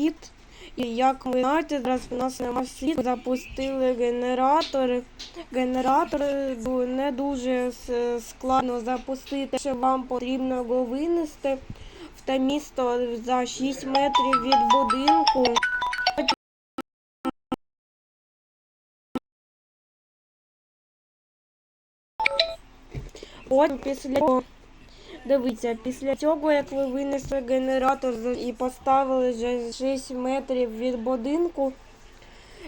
світ. І як ви знаєте, зараз у нас немає світу, запустили генератор. Генератор не дуже складно запустити, що вам потрібно його винести в те місто за 6 метрів від будинку. Потім після дивіться, після цього, як ви винесли генератор і поставили вже 6 метрів від будинку,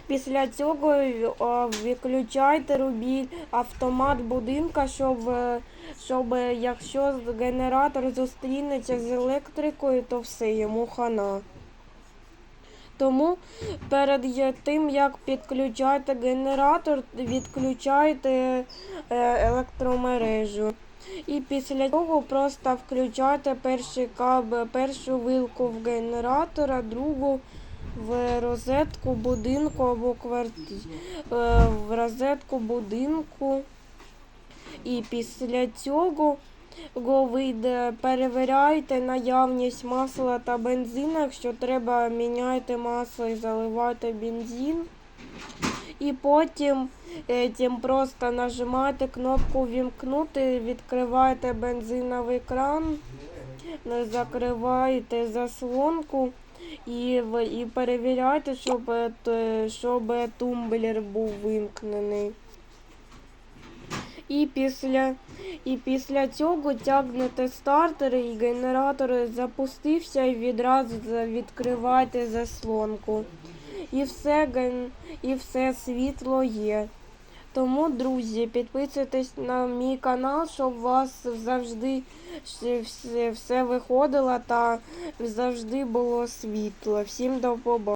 після цього е, виключайте рубіль автомат будинка, щоб, е, щоб якщо генератор зустрінеться з електрикою, то все йому хана. Тому перед тим, як підключати генератор, відключайте е, електромережу. І після цього просто включайте перший каб, першу вилку в генератора, другу в розетку будинку або квартирі, в розетку будинку. І після цього го вийде, перевіряйте наявність масла та бензину. Якщо треба, міняйте масло і заливайте бензин. І потім е, тим просто нажимаєте кнопку Вімкнути, відкриваєте бензиновий кран, закриваєте заслонку і, і перевіряйте, щоб, е, щоб тумблер був вимкнений. І після, і після цього тягнете стартер і генератор запустився і відразу відкриваєте заслонку. І все, і все світло є. Тому, друзі, підписуйтесь на мій канал, щоб у вас завжди все виходило та завжди було світло. Всім до побачення.